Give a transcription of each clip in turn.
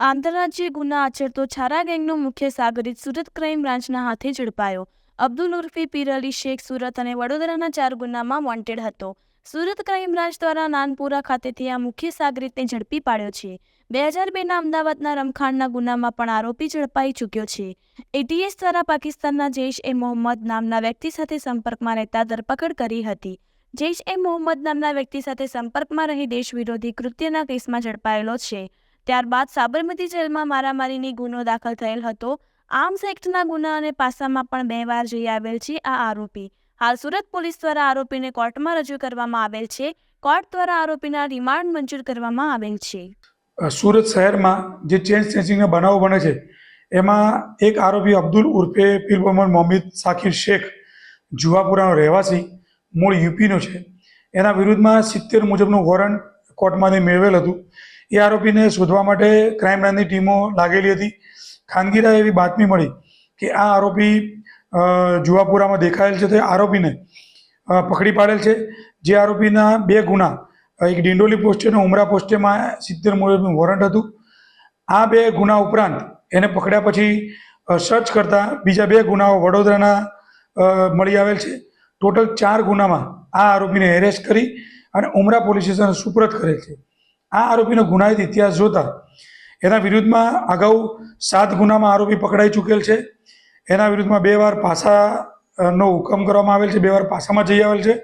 આંતરરાજ્ય ગુના આચરતો છારા ગેંગનો મુખ્ય સાગરિત સુરત ક્રાઇમ બ્રાન્ચના હાથે ઝડપાયો. અબ્દુલ ઉર્ફી પીર અલી શેખ સુરત અને વડોદરાના ચાર ગુનામાં વોન્ટેડ હતો. સુરત ક્રાઇમ બ્રાન્ચ દ્વારા નાનપુરા ખાતેથી આ મુખ્ય સાગરિતને ઝડપી પાડ્યો છે. બે હજાર બેના અમદાવાદના રમખાણના ગુનામાં પણ આરોપી ઝડપાઈ ચૂક્યો છે. એટીએસ દ્વારા પાકિસ્તાનના જૈશ એ મોહમ્મદ નામના વ્યક્તિ સાથે સંપર્કમાં રહેતા ધરપકડ કરી હતી. જૈશ એ મોહમ્મદ નામના વ્યક્તિ સાથે સંપર્કમાં રહી દેશ વિરોધી કૃત્યના કેસમાં ઝડપાયેલો છે. ત્યારબાદ સાબરમતી જેલમાં મારામારીની ગુનો દાખલ થયેલ હતો. આર્મ્સ એક્ટના ગુના અને પાસામાં પણ બે વાર જઈ આવેલ છે આ આરોપી. હાલ સુરત પોલીસ દ્વારા આરોપીને કોર્ટમાં રજૂ કરવામાં આવેલ છે. કોર્ટ દ્વારા આરોપીના રિમાન્ડ મંજૂર કરવામાં આવેલ છે. સુરત શહેરમાં જે ચેન સ્નેચિંગના બનાવો બને છે, એમાં એક આરોપી અબ્દુલ ઉર્ફે પીર મોહમ્મદ મોહમ્મદ સાકિર શેખ જુવાપુરાનો રહેવાસી, મૂળ યુપીનો છે. એના વિરુદ્ધમાં સિત્તેર મુજબનું વોરંટ કોર્ટમાંથી મેળવેલ હતું. એ આરોપીને શોધવા માટે ક્રાઇમ બ્રાન્ચની ટીમો લાગેલી હતી. ખાનગીરા એવી બાતમી મળી કે આ આરોપી જુવાપુરામાં દેખાયેલ છે તે આરોપીને પકડી પાડેલ છે. જે આરોપીના બે ગુના એક ડિંડોલી પોસ્ટે અને ઉમરા પોસ્ટેમાં સિત્તેર મુજબનું વોરંટ હતું. આ બે ગુના ઉપરાંત એને પકડ્યા પછી સર્ચ કરતા બીજા બે ગુનાઓ વડોદરાના મળી આવેલ છે. ટોટલ ચાર ગુનામાં આ આરોપીને એરેસ્ટ કરી અને ઉમરા પોલીસ સ્ટેશન સુપ્રત કરેલ છે. આ આરોપીનો ગુનાહિત ઇતિહાસ જોતા એના વિરુદ્ધમાં અગાઉ સાત ગુનામાં આરોપી પકડાઈ ચૂકેલ છે. એના વિરુદ્ધમાં બે વાર પાસાનો હુકમ કરવામાં આવેલ છે, બે વાર પાસામાં જઈ આવેલ છે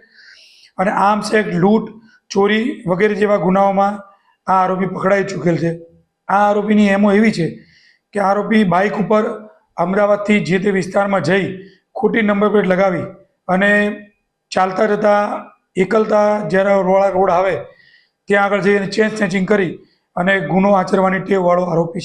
અને આર્મ્સ એક્ટ, લૂંટ, ચોરી વગેરે જેવા ગુનાઓમાં આ આરોપી પકડાઈ ચૂકેલ છે. આ આરોપીની એમો એવી છે કે આરોપી બાઇક ઉપર અમદાવાદથી જે તે વિસ્તારમાં જઈ ખોટી નંબર પ્લેટ લગાવી અને ચાલતા જતા એકલતા જ્યારે રોળા રોડ આવે ત્યાં આગળ જઈને ચેન સ્નેચિંગ કરી અને ગુનો આચરવાની ટેવવાળો આરોપી છે.